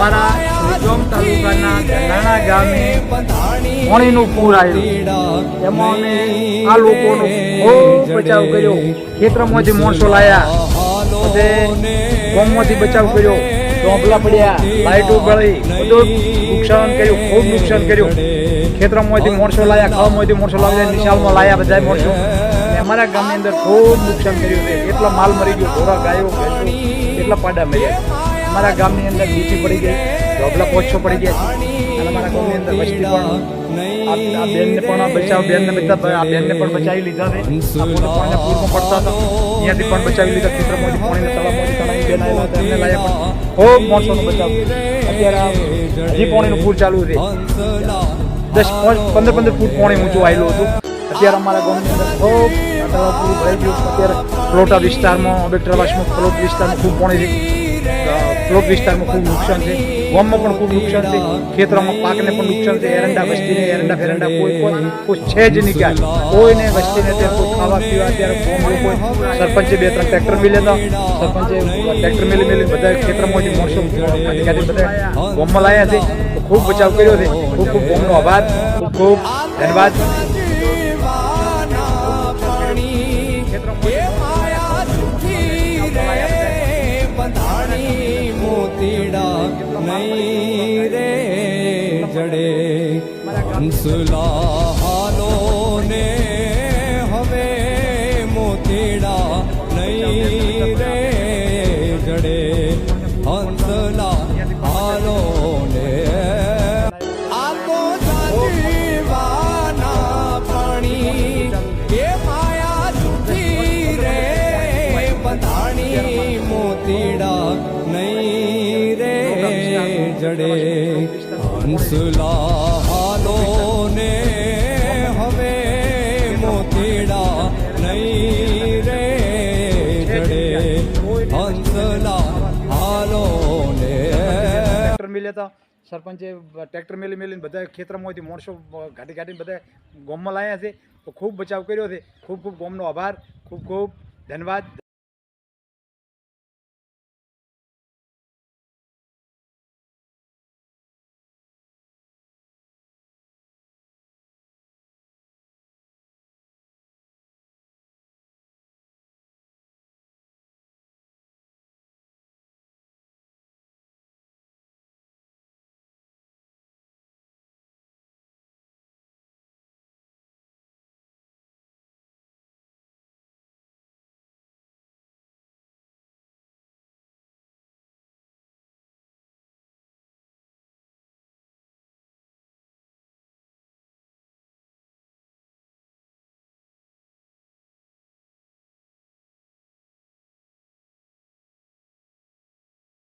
મારા શ્રીગોમ તાલુકાના ગરનાળા ગામે પાણીનું પૂર આવ્યું એમાં અમે આ લોકોનો ખૂબ બચાવ કર્યો. ખેતરમાંથી માણસો લાયા. બધે ગામમાંથી બચાવ કર્યો. ડોંગલા પડ્યા બધું નુકસાન કર્યું ખૂબ નુકસાન કર્યું. ખેતરમાંથી માણસો લાયા ખાવામાંથી મોરસો લાવ્યા નિશાળમાં લાયા બધા માણસો. અને અમારા ગામની અંદર ખૂબ નુકસાન કર્યું છે. એટલા માલ મરી ગયો ઢોરા ગાયો એટલા પાડા મળ્યા અમારા ગામની અંદર બીજી પડી ગઈ, ઢોબલા પોછો પડી ગયા છે. અને અમારા ગામની અંદર વસ્તી પણ બેનને પણ બચાવ પણ બચાવી લીધા છે. અહીંયાથી પણ બચાવી લીધા લાયા પણ ખૂબ માણસોનો બચાવ અત્યારે હજી પાણીનું ચાલુ છે. દસ પાંચ પંદર પંદર ફૂટ પાણી ઊંચું આવેલું હતું. અત્યારે અમારા ગામની અંદર ખૂબ પૂરું ભરાઈ ગયું અત્યારે પ્લોટા વિસ્તારમાં અબેટ્રાવાસમાં પ્લોટ વિસ્તારમાં ખૂબ પાણી છે. પ્લોટ વિસ્તારમાં ખૂબ નુકસાન છે. ગામમાં પણ ખૂબ નુકસાન છે. ખેતરોમાં પાકને પણ નુકસાન છે. એરંડા, વસ્તીને એરંડા, ફેરંડા કોઈ કોઈ કોઈ છે જ નહીં ક્યાં કોઈને વસ્તીને અત્યારે કોઈ ખાવા પીવા અત્યારે ગામ લોકો સરપંચે બે ત્રણ ટ્રેક્ટર મિલે હતા. સરપંચે ટ્રેક્ટર મિલી મિલી બધા ખેતરમાંથી કાઢી બધા ગામમાં લાયા છે. ખૂબ બચાવ કર્યો છે. ખૂબ ખૂબ ગામનો આભાર. ખૂબ ખૂબ ધન્યવાદ. હંસલા હવે મોતીડા નહીં રે જડે. હંસલા હાલો ને આ તો જાજીવાના પાણી એ માયા સુખી રે. બંધાણી મોતીડા નહીં રે જડે. હંસલા હાલો નહીં રે હાલો ને હતા સરપંચે ટ્રેક્ટર મેલી મેલીને બધા ખેતરમાંથી માણસો ઘાટી ઘાટીને બધા ગોમમાં લાયા છે. તો ખૂબ બચાવ કર્યો છે. ખૂબ ખૂબ ગોમનો આભાર. ખૂબ ખૂબ ધન્યવાદ.